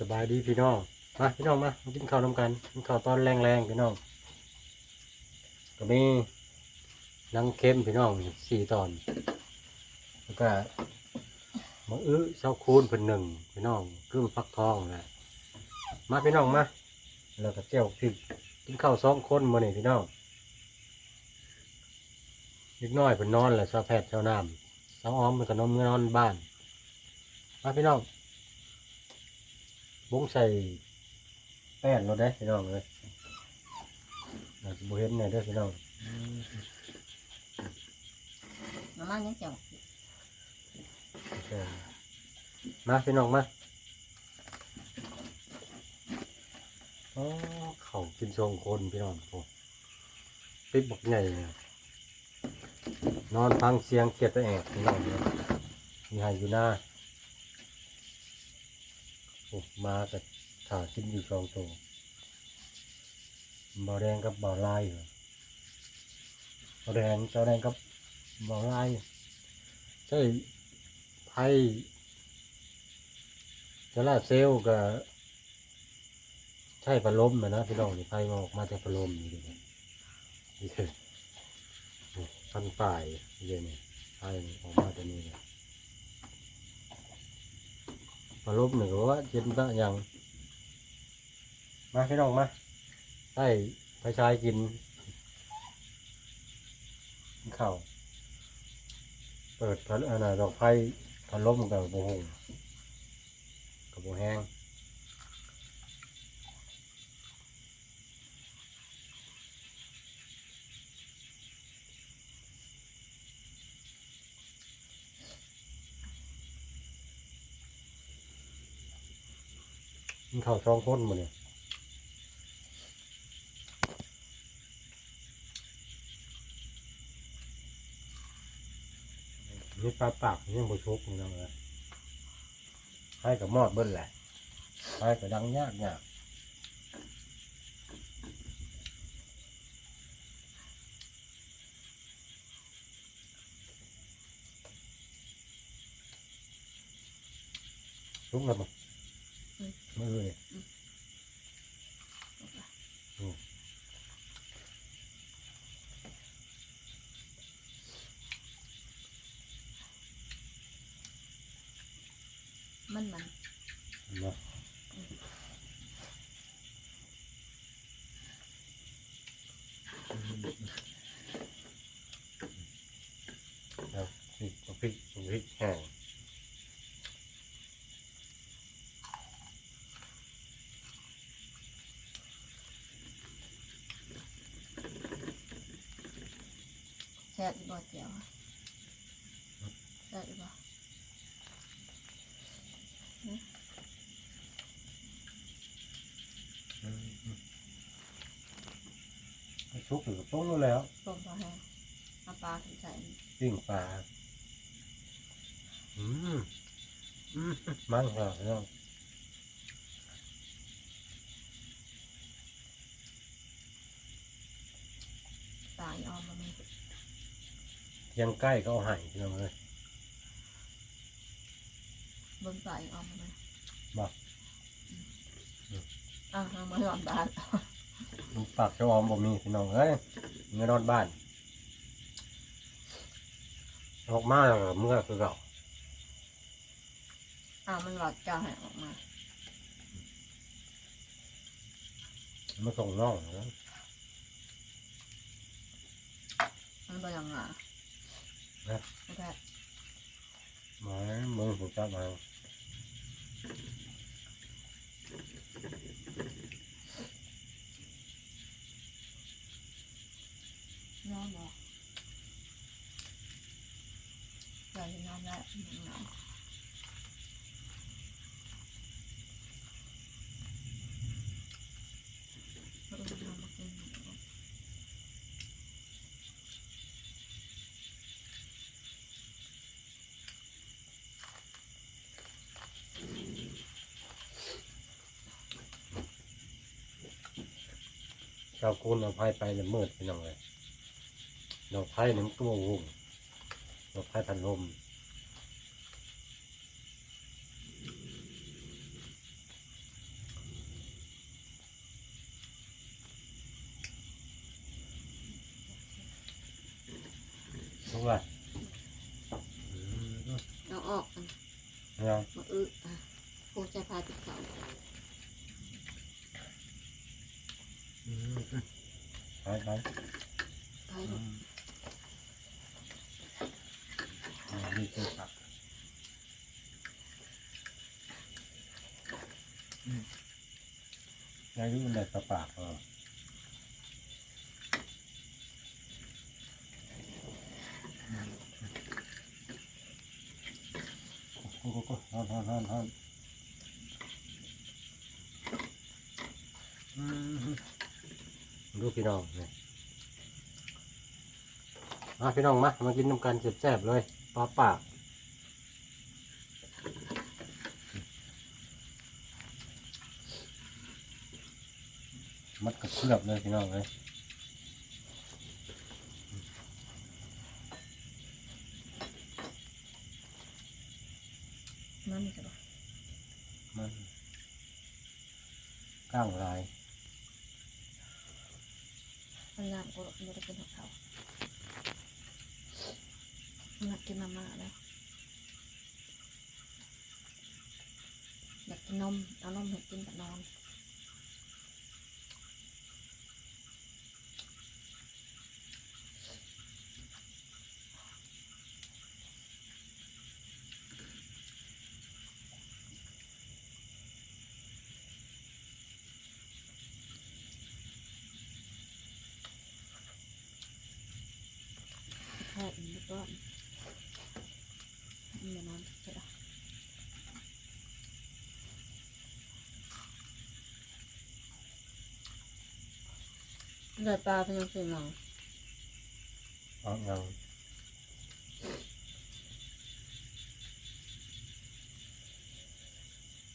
สบายดีพี่น้อง มาพี่น้องมากินข้าวน้ำกันกินข้าวตอนแรงๆพี่น้อง ก็มีนังเค็มพี่น้องสี่ตอน แล้วก็มะอื้อเช้าคูนเป็นหนึ่งพี่น้องกึ้มฟักทองแหละมาพี่น้องมาแล้วก็เจียวพริกกินข้าวสองคนมาเนี่พี่น้องนิดน้อยเป็นนอนแหละชาวแพทย์ชาวน้ำชาวอ้อมมันก็นอนนอนบ้าน มาพี่น้อง บุ้งใส่แป้นเราได้พี่น้องเลยเราจะบุเห็นเนี่ยเด้อพี่น้องมาม่ายังเจ้าเออมาพี่น้องมาอ๋อเขากินทรงคนพี่น้องโอ้ปิ๊บบักใหญ่เนี่ยนอนฟังเสียงเขียดตะแอกพี่น้องเนี่ยมีใหายอยู่หน้า โอ้มาแต่ถ่ากินอยู่สองตัวบ่าวแดงกับบ่าวลายเหรอบ่าวแดงเจ้าแดงกับบ่าวลายใช่ไพ่โซล่าเซลล์ก็ใช่พัดลมนะพี่น้องนี่ไพ่มาออกมาจากพัดลมนี่ดูนะนี่คือพันป่ายเย็นนี่ไพ่ออกมาจากนี่เลย พัดลมหนึ่งว่าเย็นปะยังมาพี่น้องมาใช่ไปชายกินกินข้าวเปิดพัดอันน่ะดอกไผ่พัดลมกับโบหงกับโบแห้ง มันเข้าช่องพ้นหมดเนี่ยนี่ปลาปากยังบ่ชุกนี่น้องเลยให้กับมอดเบิ้ลแหละให้กับดังยากยากชุกแล้วมั้ง มือเลยมันมันเนาะแล้วพริกพริกพริกแห้ง แซ่บอีบ่เจียวแซ่บอีบ่ชุกหรือต้มแล้วต้มปลาแห้งเอาปลาขึ้นใส่ปิ้งปลาอืมอืมมันเหรอเนาะปลาอีออมมามี เทียงใกล้ก็เอาใหายพี่น้องเลยเบิ่งปลาอีออมมาไหมบอกอะเอามาหย่อนบาทลูกปากเจ้าออมบ่มีพี่น้องเอ้ยเงินนอนบ้านออกมาแล้วก็เมื่อคือเก่าอ่ามันหลอดกาวแห้งออกมามาส่งน้องนะมันเป็นยังไง โอเคหมาเมืองผมจับมานอนบ่ใส่นอนได้นอน ชาวกูนเอาพายไปเนี่ยมืดไปหน่อยดอกพายหนึ่งตัววงดอกไพ่พันลมถูกไหมเราออกกันเราอึโคจะพาติดเขา ไปไปไปนี่คือผักยายรู้มันได้ปลาปากเหรอโอ้โหฮอนฮอนฮอนฮอนอืม ดูพี่น้องเนี่ยมาพี่น้องมามากินน้ำกันแซ่บๆเลยปลาปากมัดกับเคลือบเลยพี่น้องเลย มันจะบอก มันก้างลาย มันงามก็ไม่ได้กินของเขา อยากกินมาม่าแล้วอยากกินนมเอานมให้กินกับนอน แค่อีกก็มันนอนจะได้ ได้ปลาเป็นยังไงมั้งเอาอย่าง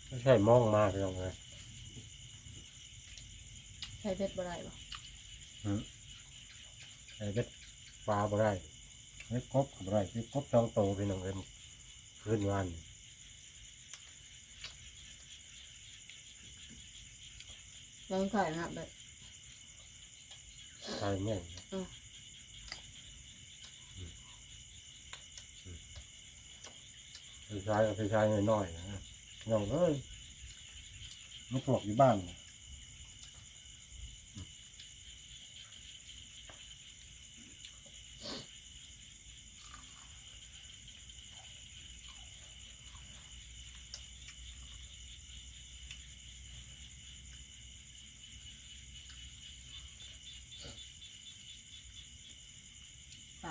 ไม่ใช่มองมากพี่น้องเลยใช้เบ็ดบ่ได้บ่ไอ้เบ็ดปลาบ่ได้ไอ้กบก็บ่ได้ที่กบสองโตวพี่น้องเลยขึ้นวันแล้วมันขายนะแบบ ตายแม่งอืม พี่ชายกับพี่ชายน้อยๆนะน้องเอ้ยมันปลอกอยู่บ้านน่ะ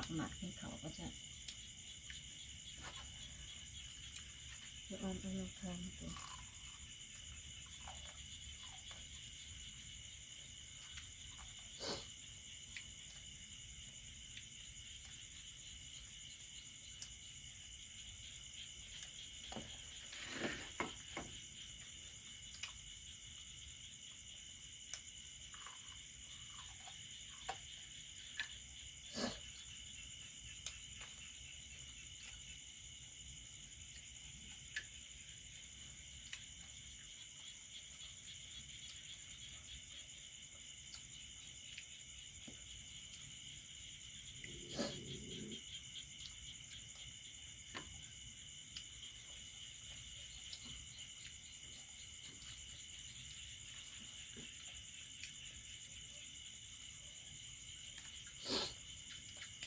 ากหมักให้เขาก็จะจะออมเอาลงทางตัว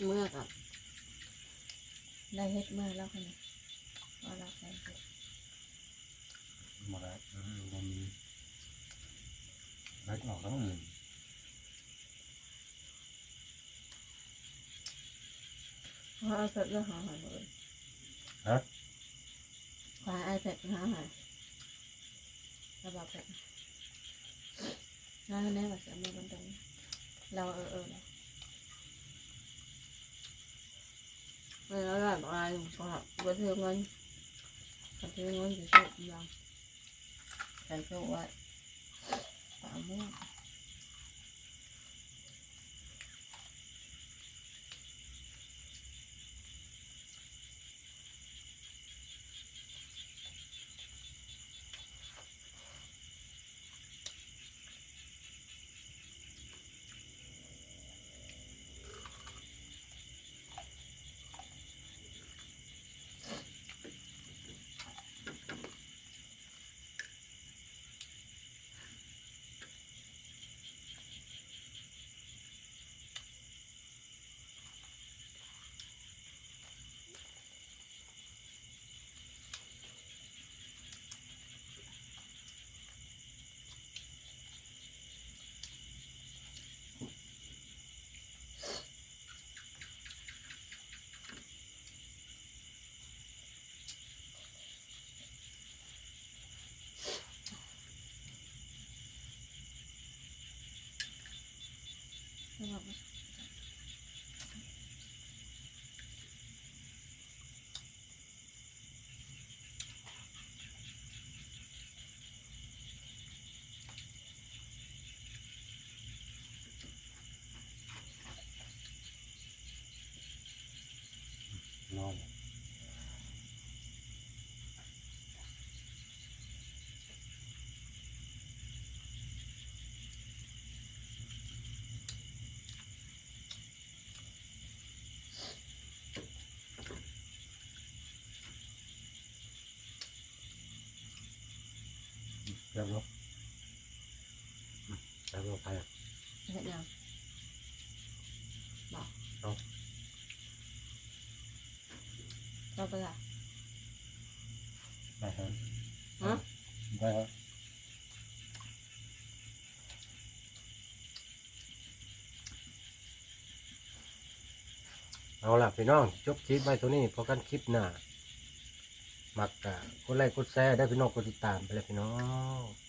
เมื่อกับได้เฮ็ดเมื่อแล้วค่ะเนี่ยว่าเราใส่เฮ็ดมาแล้วอืมบ่มีเล็กออกทั้งอื่นเพราะเอาเสร็จแล้วหาหายเลยฮะควายไอแพดหาหายระบาดแพดน่าแน่ว่าจะมาบันดังเราเออเออ เราเออแล้วแบบอะไรก็บันเเรียบร้อยเรียบร้อยไปอะเห็นยังบอกเอาเราไปละไปครับฮะไปครับเอาล่ะพี่น้องจบคลิปไว้ตัวนี้พอกันคลิปหน้า มักกะกดไลค์กดแชร์ได้พี่น้องกดติดตามไปเลยพี่น้อง